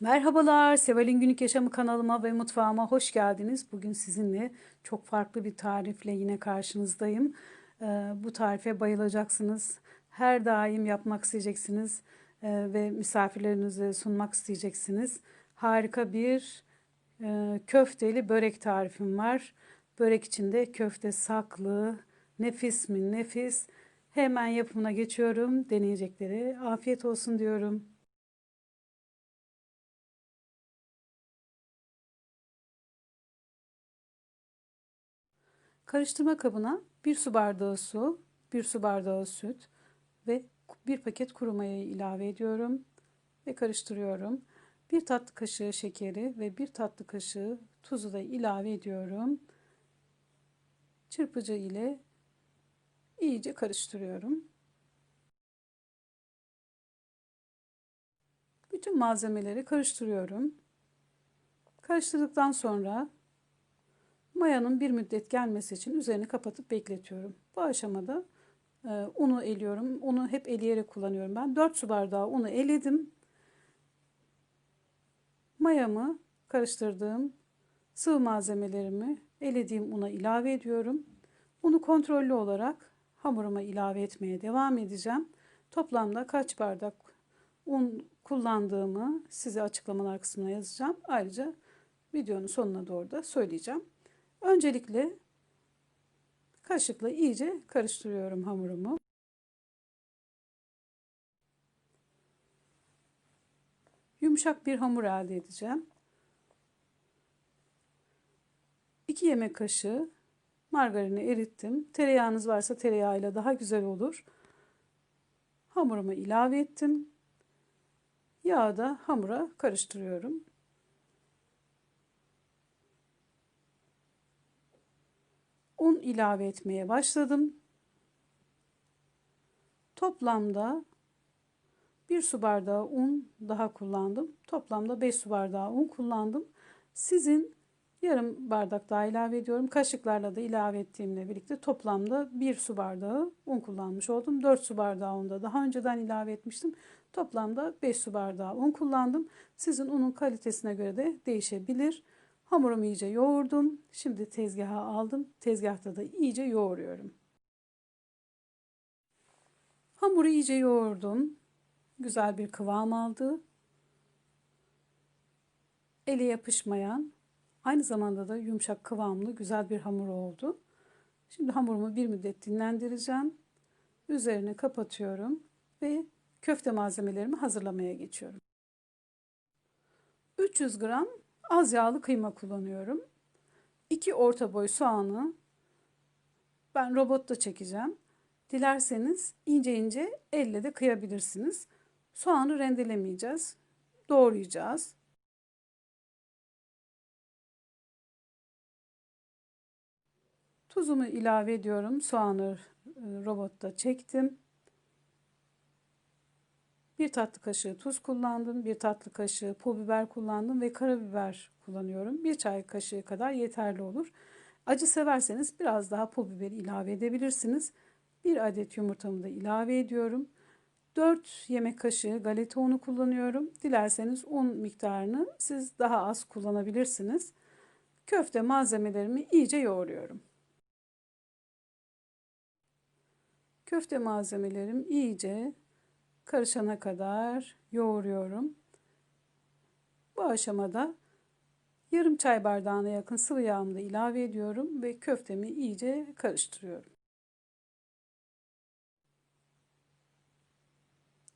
Merhabalar, Seval'in Günlük Yaşamı kanalıma ve mutfağıma hoş geldiniz. Bugün sizinle çok farklı bir tarifle yine karşınızdayım. Ee, bu tarife bayılacaksınız. Her daim yapmak isteyeceksiniz ee, ve misafirlerinize sunmak isteyeceksiniz. Harika bir e, köfteli börek tarifim var. Börek içinde köfte saklı, nefis mi nefis. Hemen yapımına geçiyorum. Deneyecekleri afiyet olsun diyorum. Karıştırma kabına bir su bardağı su, bir su bardağı süt ve bir paket kuru mayayı ilave ediyorum ve karıştırıyorum. Bir tatlı kaşığı şekeri ve bir tatlı kaşığı tuzu da ilave ediyorum. Çırpıcı ile iyice karıştırıyorum. Bütün malzemeleri karıştırıyorum. Karıştırdıktan sonra Mayanın bir müddet gelmesi için üzerini kapatıp bekletiyorum. Bu aşamada e, unu eliyorum. Unu hep eleyerek kullanıyorum ben. 4 su bardağı unu eledim. Mayamı karıştırdığım sıvı malzemelerimi elediğim una ilave ediyorum. Unu kontrollü olarak hamuruma ilave etmeye devam edeceğim. Toplamda kaç bardak un kullandığımı size açıklamalar kısmına yazacağım. Ayrıca videonun sonuna doğru da söyleyeceğim. Öncelikle kaşıkla iyice karıştırıyorum hamurumu. Yumuşak bir hamur elde edeceğim. 2 yemek kaşığı margarini erittim. Tereyağınız varsa tereyağıyla daha güzel olur. Hamurumu ilave ettim. Yağı da hamura karıştırıyorum. Un ilave etmeye başladım. Toplamda bir su bardağı un daha kullandım. Toplamda 5 su bardağı un kullandım. Sizin yarım bardak daha ilave ediyorum. Kaşıklarla da ilave ettiğimle birlikte toplamda 1 su bardağı un kullanmış oldum. 4 su bardağı un da daha önceden ilave etmiştim. Toplamda 5 su bardağı un kullandım. Sizin unun kalitesine göre de değişebilir. Hamurumu iyice yoğurdum. Şimdi tezgaha aldım. Tezgahta da iyice yoğuruyorum. Hamuru iyice yoğurdum. Güzel bir kıvam aldı. Ele yapışmayan, aynı zamanda da yumuşak kıvamlı güzel bir hamur oldu. Şimdi hamurumu bir müddet dinlendireceğim. Üzerine kapatıyorum ve köfte malzemelerimi hazırlamaya geçiyorum. 300 gram Az yağlı kıyma kullanıyorum. 2 orta boy soğanı ben robotta çekeceğim. Dilerseniz ince ince elle de kıyabilirsiniz. Soğanı rendelemeyeceğiz. Doğrayacağız. Tuzumu ilave ediyorum. Soğanı e, robotta çektim. Bir tatlı kaşığı tuz kullandım. Bir tatlı kaşığı pul biber kullandım ve karabiber kullanıyorum. Bir çay kaşığı kadar yeterli olur. Acı severseniz biraz daha pul biberi ilave edebilirsiniz. Bir adet yumurtamı da ilave ediyorum. 4 yemek kaşığı galeta unu kullanıyorum. Dilerseniz un miktarını siz daha az kullanabilirsiniz. Köfte malzemelerimi iyice yoğuruyorum. Köfte malzemelerim iyice karışana kadar yoğuruyorum. Bu aşamada yarım çay bardağına yakın sıvı yağımı da ilave ediyorum ve köftemi iyice karıştırıyorum.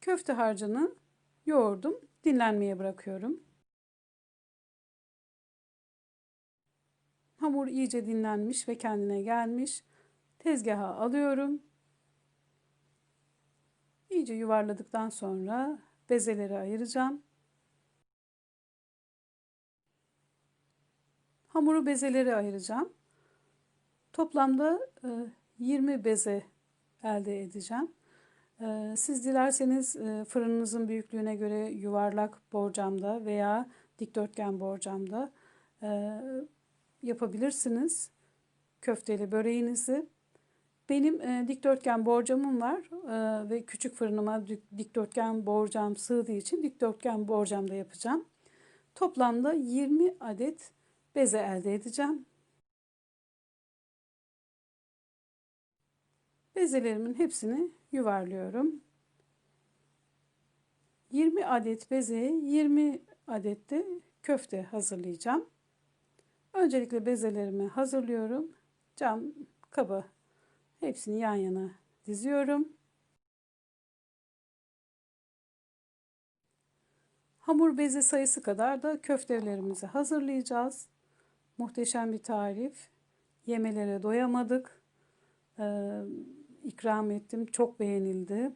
Köfte harcını yoğurdum, dinlenmeye bırakıyorum. Hamur iyice dinlenmiş ve kendine gelmiş. Tezgaha alıyorum İyice yuvarladıktan sonra bezeleri ayıracağım. Hamuru bezeleri ayıracağım. Toplamda 20 e, beze elde edeceğim. E, siz dilerseniz e, fırınınızın büyüklüğüne göre yuvarlak borcamda veya dikdörtgen borcamda yapabilirsiniz köfteli böreğinizi. Benim e, dikdörtgen borcamım var e, ve küçük fırınıma dikdörtgen borcam sığdığı için dikdörtgen borcamda yapacağım. Toplamda 20 adet beze elde edeceğim. Bezelerimin hepsini yuvarlıyorum. 20 adet bezeye 20 adet de köfte hazırlayacağım. Öncelikle bezelerimi hazırlıyorum. Cam kaba hepsini yan yana diziyorum. Hamur beze sayısı kadar da köftelerimizi hazırlayacağız. Muhteşem bir tarif. Yemelere doyamadık. Ee, ikram ettim. Çok beğenildi.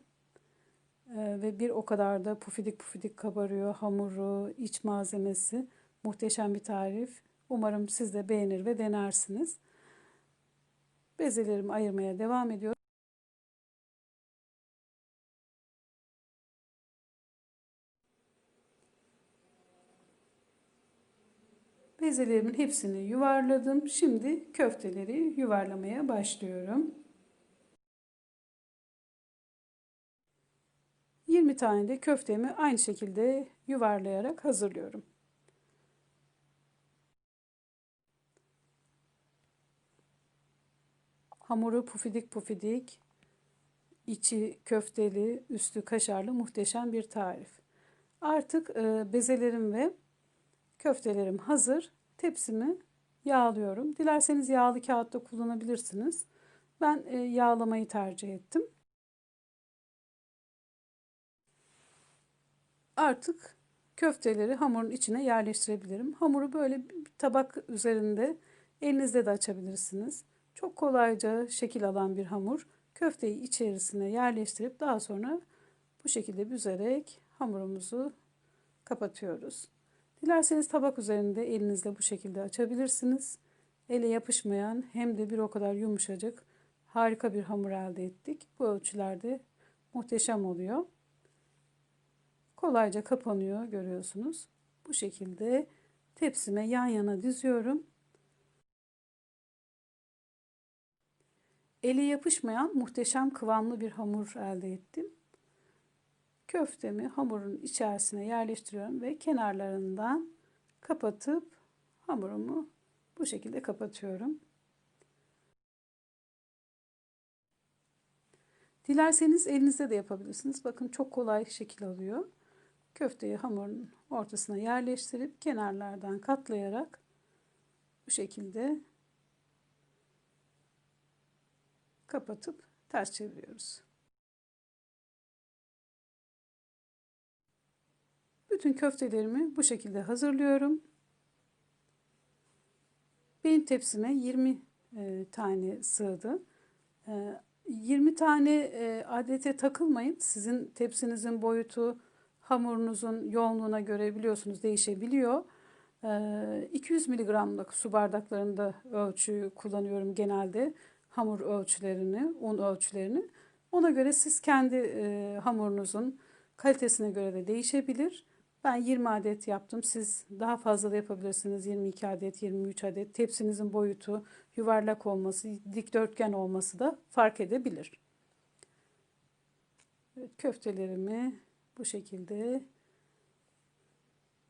Ee, ve bir o kadar da pufidik pufidik kabarıyor hamuru, iç malzemesi. Muhteşem bir tarif. Umarım siz de beğenir ve denersiniz. Bezelerimi ayırmaya devam ediyorum. Bezelerimin hepsini yuvarladım. Şimdi köfteleri yuvarlamaya başlıyorum. 20 tane de köftemi aynı şekilde yuvarlayarak hazırlıyorum. Hamuru pufidik pufidik, içi köfteli, üstü kaşarlı muhteşem bir tarif. Artık e, bezelerim ve köftelerim hazır. Tepsimi yağlıyorum. Dilerseniz yağlı kağıtta kullanabilirsiniz. Ben e, yağlamayı tercih ettim. Artık köfteleri hamurun içine yerleştirebilirim. Hamuru böyle bir tabak üzerinde elinizle de açabilirsiniz. Çok kolayca şekil alan bir hamur. Köfteyi içerisine yerleştirip daha sonra bu şekilde büzerek hamurumuzu kapatıyoruz. Dilerseniz tabak üzerinde elinizle bu şekilde açabilirsiniz. Ele yapışmayan hem de bir o kadar yumuşacık harika bir hamur elde ettik. Bu ölçülerde muhteşem oluyor. Kolayca kapanıyor görüyorsunuz. Bu şekilde tepsime yan yana diziyorum. Eli yapışmayan muhteşem kıvamlı bir hamur elde ettim. Köftemi hamurun içerisine yerleştiriyorum ve kenarlarından kapatıp hamurumu bu şekilde kapatıyorum. Dilerseniz elinizde de yapabilirsiniz. Bakın çok kolay şekil alıyor. Köfteyi hamurun ortasına yerleştirip kenarlardan katlayarak bu şekilde kapatıp ters çeviriyoruz. Bütün köftelerimi bu şekilde hazırlıyorum. Benim tepsime 20 e, tane sığdı. E, 20 tane e, adete takılmayın. Sizin tepsinizin boyutu hamurunuzun yoğunluğuna göre biliyorsunuz değişebiliyor. 200 miligramlık su bardaklarında ölçüyü kullanıyorum genelde hamur ölçülerini, un ölçülerini. Ona göre siz kendi e, hamurunuzun kalitesine göre de değişebilir. Ben 20 adet yaptım. Siz daha fazla da yapabilirsiniz. 22 adet, 23 adet. Tepsinizin boyutu, yuvarlak olması, dikdörtgen olması da fark edebilir. Evet, köftelerimi bu şekilde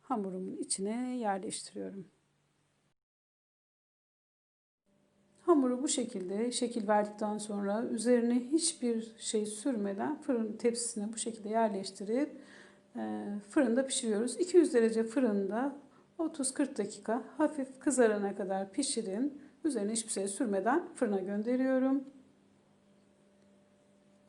hamurumun içine yerleştiriyorum. Hamuru bu şekilde şekil verdikten sonra üzerine hiçbir şey sürmeden fırın tepsisine bu şekilde yerleştirip e, fırında pişiriyoruz. 200 derece fırında 30-40 dakika hafif kızarana kadar pişirin. Üzerine hiçbir şey sürmeden fırına gönderiyorum.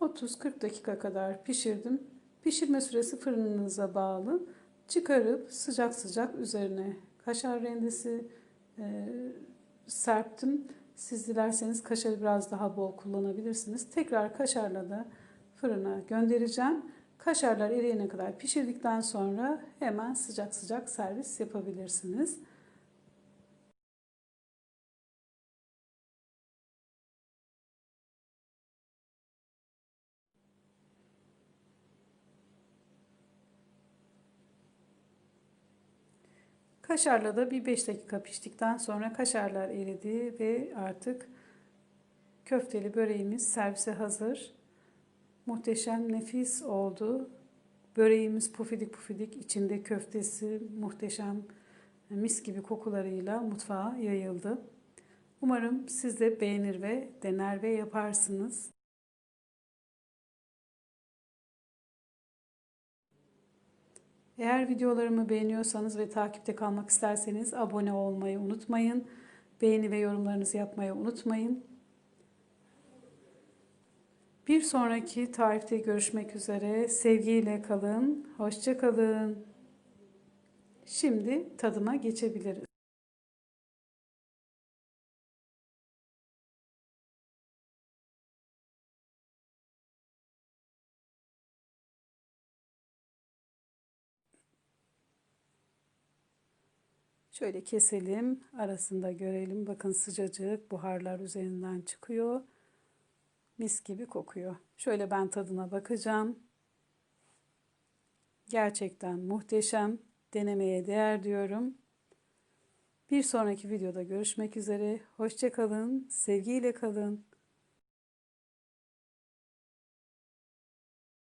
30-40 dakika kadar pişirdim. Pişirme süresi fırınınıza bağlı. Çıkarıp sıcak sıcak üzerine kaşar rendesi e, serptim. Siz dilerseniz kaşarı biraz daha bol kullanabilirsiniz. Tekrar kaşarla da fırına göndereceğim. Kaşarlar eriyene kadar pişirdikten sonra hemen sıcak sıcak servis yapabilirsiniz. Kaşarla da bir 5 dakika piştikten sonra kaşarlar eridi ve artık köfteli böreğimiz servise hazır. Muhteşem, nefis oldu. Böreğimiz pufidik pufidik, içinde köftesi muhteşem, mis gibi kokularıyla mutfağa yayıldı. Umarım siz de beğenir ve dener ve yaparsınız. Eğer videolarımı beğeniyorsanız ve takipte kalmak isterseniz abone olmayı unutmayın. Beğeni ve yorumlarınızı yapmayı unutmayın. Bir sonraki tarifte görüşmek üzere. Sevgiyle kalın. Hoşça kalın. Şimdi tadıma geçebiliriz. Şöyle keselim, arasında görelim. Bakın sıcacık buharlar üzerinden çıkıyor. Mis gibi kokuyor. Şöyle ben tadına bakacağım. Gerçekten muhteşem. Denemeye değer diyorum. Bir sonraki videoda görüşmek üzere. Hoşça kalın, sevgiyle kalın.